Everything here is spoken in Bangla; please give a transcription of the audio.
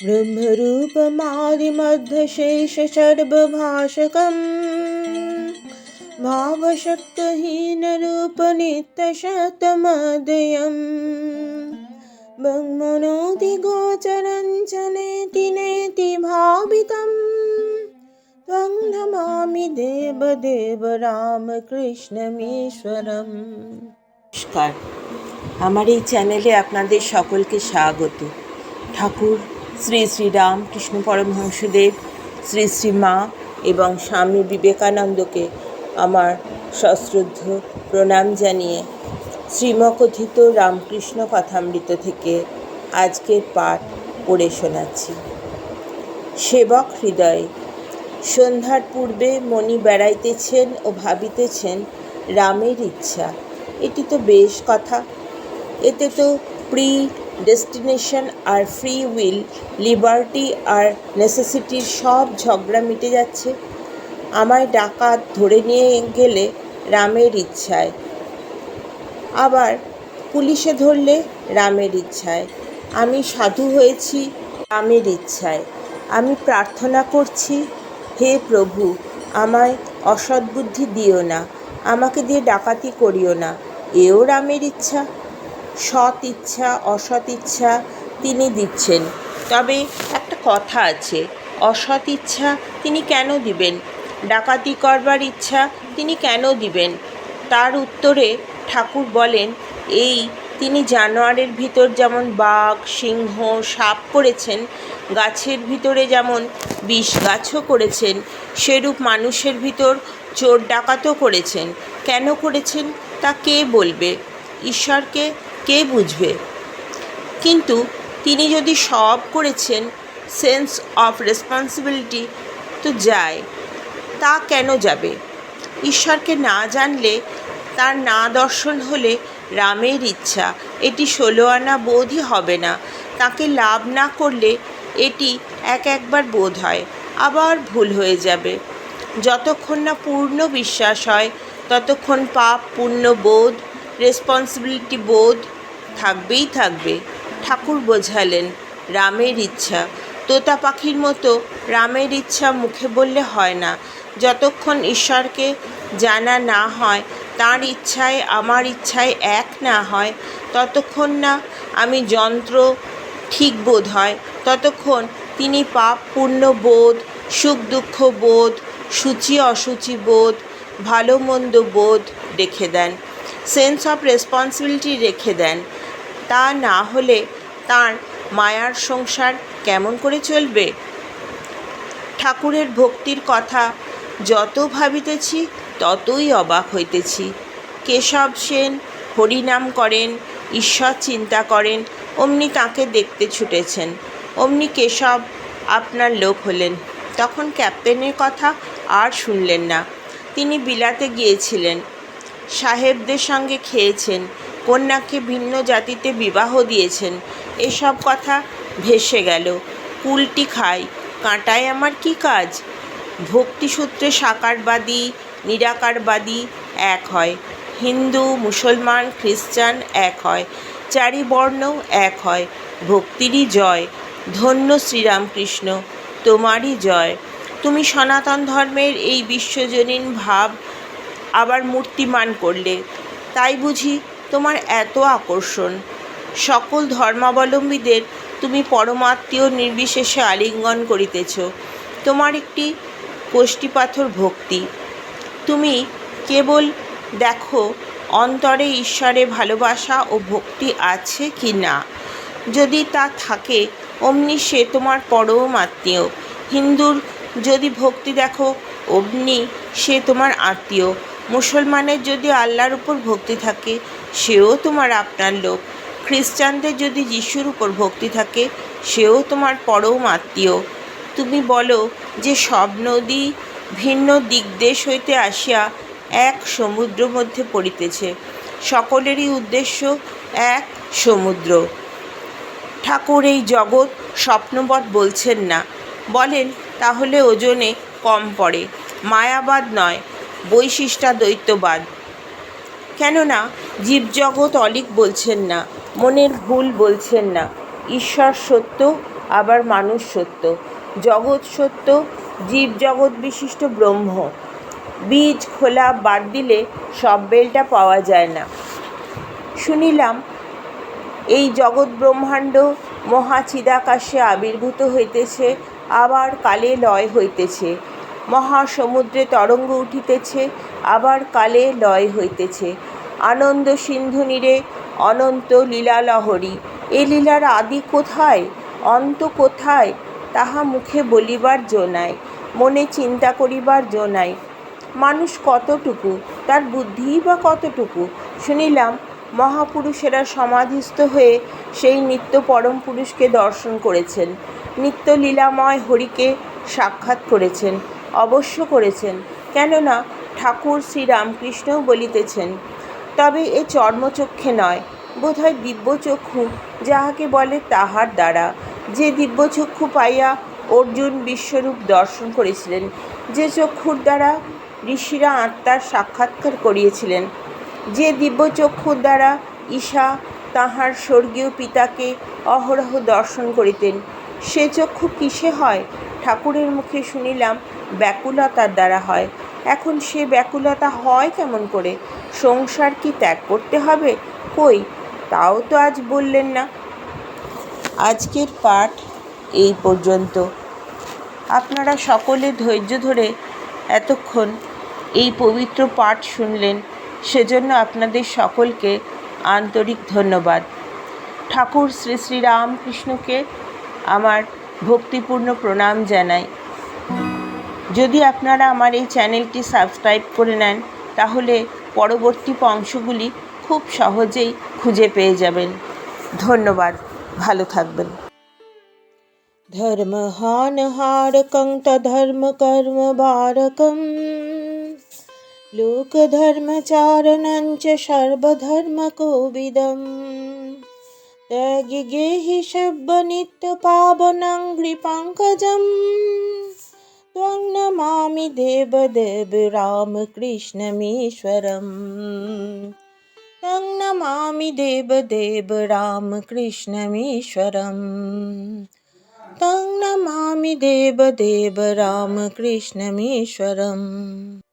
ब्रह्मरूपमादिमध्यशेषसर्वभाषकम् भावशक्तहीनरूपनित्यशतमदयम् ब्रह्मणोऽधिगोचरञ्चनेति नेति भावितम् त्वं नमामि देवदेव রামকৃষ্ণমীশ্বরম নমস্কার আমার এই চ্যানেলে আপনাদের সকলকে স্বাগত ঠাকুর শ্রী শ্রী রামকৃষ্ণ পরমহংসদেব, শ্রী শ্রী মা এবং স্বামী বিবেকানন্দকে আমার সশ্রদ্ধ প্রণাম জানিয়ে শ্রীমকথিত রামকৃষ্ণ কথামৃত থেকে আজকের পাঠ পড়ে শোনাচ্ছি। সেবক হৃদয়ে, সন্ধ্যার পূর্বে মণি বেড়াইতেছেন ও ভাবিতেছেন রামের ইচ্ছা। এটি তো বেশ কথা। এতে তো প্রি ডেস্টিনেশন আর ফ্রি উইল, লিবার্টি আর নেসেসিটির সব ঝগড়া মিটে যাচ্ছে। আমায় ডাকাত ধরে নিয়ে গেলে রামের ইচ্ছায়। আবার পুলিশে ধরলে রামের ইচ্ছায়। আমি সাধু হয়েছি রামের ইচ্ছায়। আমি প্রার্থনা করছি, হে প্রভু, আমায় অসদ্বুদ্ধি দিও না। আমাকে দিয়ে ডাকাতি করিও না। এও রামের ইচ্ছা। সৎ ইচ্ছা, অসৎ ইচ্ছা তিনি দিচ্ছেন। তবে একটা কথা আছে, অসৎ ইচ্ছা তিনি কেন দিবেন? ডাকাতি করবার ইচ্ছা তিনি কেন দিবেন? তার উত্তরে ঠাকুর বলেন, এই তিনি জানোয়ারের ভিতর যেমন বাঘ, সিংহ, সাপ করেছেন, গাছের ভিতরে যেমন বিষ গাছও করেছেন, সেরূপ মানুষের ভিতর চোর ডাকাতও করেছেন। কেন করেছেন? তা কে বলবে? ঈশ্বরকে কে বুঝবে? কিন্তু তিনি যদি সব করেছেন সেন্স অফ রেসপন্সিবিলিটি তো যায়। তা কেন যাবে? ঈশ্বরকে না জানলে তার না দর্শন হলে রামের ইচ্ছা। এটি ষোলো আনা বোধই হবে না। তাকে লাভ না করলে এটি এক একবার বোধ হয়, আবার ভুল হয়ে যাবে। যতক্ষণ না পূর্ণ বিশ্বাস হয়, ততক্ষণ পাপ পূর্ণ বোধ রেসপন্সিবিলিটি বোধ থাকবেই থাকবে। ঠাকুর বোঝালেন, রামের ইচ্ছা। তোতা পাখির মতো রামের ইচ্ছা মুখে বললে হয় না। যতক্ষণ ঈশ্বরকে জানা না হয়, তার ইচ্ছায়, আমার ইচ্ছায় এক না হয়, ততক্ষণ না আমি যন্ত্র ঠিক বোধ হয়। ততক্ষণ তিনি পাপ পূর্ণ বোধ, সুখ দুঃখ বোধ, সূচি অসুচি বোধ, ভালো মন্দ বোধ রেখে দেন। সেন্স অফ রেসপন্সিবিলিটি রেখে দেন। তা না হলে তার মায়ার সংসার কেমন করে চলবে? ঠাকুরের ভক্তির কথা যত ভাবিতেছি, ততই অবাক হইতেছি। কেশব সেন হরিনাম করেন, ঈশ্বর চিন্তা করেন, অমনি তাঁকে দেখতে ছুটেছেন। অমনি কেশব আপনার লোক হলেন। তখন ক্যাপ্টেনের কথা আর শুনলেন না। তিনি বিলাতে গিয়েছিলেন। সাহেবদের সঙ্গে খেয়েছেন। কন্যাকে ভিন্ন জাতিতে বিবাহ দিয়েছেন। এসব কথা ভেসে গেল। কুলটি খাই কাঁটায় আমার কি কাজ? ভক্তিসূত্রে সাকারবাদী, নিরাকারবাদী এক হয়। হিন্দু, মুসলমান, খ্রিস্টান এক হয়। চারি বর্ণও এক হয়। ভক্তিরই জয়। ধন্য শ্রীরামকৃষ্ণ, তোমারই জয়। তুমি সনাতন ধর্মের এই বিশ্বজনীন ভাব আবার মূর্তিমান করলে। তাই বুঝি তোমার এত আকর্ষণ। সকল ধর্মাবলম্বীদের তুমি পরমাত্মীয় নির্বিশেষে আলিঙ্গন করিতেছ। তোমার একটি কোষ্ঠীপাথর ভক্তি। তুমি কেবল দেখো অন্তরে ঈশ্বরে ভালোবাসা ও ভক্তি আছে কি না। যদি তা থাকে, অমনি সে তোমার পরম আত্মীয়। হিন্দুর যদি ভক্তি দেখো, অমনি সে তোমার আত্মীয়। মুসলমানের যদি আল্লাহর উপর ভক্তি থাকে সেও তোমার আপনার লোক। খ্রিস্টানদের যদি যিশুর উপর ভক্তি থাকে, সেও তোমার পরম আত্মীয়। তুমি বলো যে সব নদী ভিন্ন দিগদেশ হইতে আসিয়া এক সমুদ্র মধ্যে পড়িতেছে। সকলেরই উদ্দেশ্য এক সমুদ্র। ঠাকুর এই জগৎ স্বপ্নবৎ বলছেন না। বলেন, তাহলে ওজনে কম পড়ে। মায়াবাদ নয়, বৈশিষ্ট্যাদ্বৈতবাদ। কেননা জীবজগৎ অলিক বলছেন না, মনের ভুল বলছেন না। ঈশ্বর সত্য, আবার মানুষ সত্য। জগৎ সত্য, জীবজগৎ বিশিষ্ট ব্রহ্ম। বীজ, খোলা, বাদ দিলে সব বেলটা পাওয়া যায় না। শুনিলাম, এই জগৎ ব্রহ্মাণ্ড মহাচিদাকাশে আবির্ভূত হইতেছে, আবার কালে লয় হইতেছে। মহাসমুদ্রে তরঙ্গ উঠিতেছে, আবার কালে লয় হইতেছে। আনন্দ সিন্ধু নীরে অনন্ত লীলালহরী, এ লীলার আদি কোথায়? অন্ত কোথায়? তাহা মুখে বলিবার জো নাই, মনে চিন্তা করিবার জো নাই। মানুষ কতটুকু? তার বুদ্ধিই বা কতটুকু? শুনিলাম মহাপুরুষেরা সমাধিস্থ হয়ে সেই নিত্য পরম পুরুষকে দর্শন করেছেন। নিত্য লীলাময় হরিকে সাক্ষাৎ করেছেন। অবশ্য করেছেন, কেননা ঠাকুর শ্রীরামকৃষ্ণও বলিতেছেন, তবে এ চর্মচক্ষে নয়, বোধহয় দিব্যচক্ষু, যাহাকে বলে তাহার দ্বারা। যে দিব্যচক্ষু পাইয়া অর্জুন বিশ্বরূপ দর্শন করেছিলেন, যে চক্ষুর দ্বারা ঋষিরা আত্মার সাক্ষাৎকার করিয়েছিলেন, যে দিব্যচক্ষুর দ্বারা ঈশা তাহার স্বর্গীয় পিতাকে অহরহ দর্শন করিতেন, সে চক্ষু কিসে হয়? ঠাকুরের মুখে শুনিলাম ব্যাকুলতার দ্বারা হয়। এখন সে ব্যাকুলতা হয় কেমন করে? সংসার কি ত্যাগ করতে হবে? কই? তাও তো আজ বললেন না। আজকের পাঠ এই পর্যন্ত। আপনারা সকলে ধৈর্য ধরে এতক্ষণ এই পবিত্র পাঠ শুনলেন। সেজন্য আপনাদের সকলকে আন্তরিক ধন্যবাদ। ঠাকুর শ্রী শ্রী রামকৃষ্ণকে আমার ভক্তিপূর্ণ প্রণাম জানাই। যদি আপনারা আমার এই চ্যানেলটি সাবস্ক্রাইব করে নেন তাহলে পরবর্তী অংশগুলি খুব সহজেই খুঁজে পেয়ে যাবেন ধন্যবাদ ভালো থাকবেন ধর্মহানহারকং তধর্ম কর্ম বারকম लोकधर्मचारणञ्च सर्वधर्मकोविदं त्यागिगेहि शब्दनित्यपावनं घ्रिपङ्कजं त्वं नमामि देवदेव रामकृष्णमीश्वरम्। तं नमामि देवदेव रामकृष्णमीश्वरम्। तं नमामि देवदेव रामकृष्णमीश्वरम्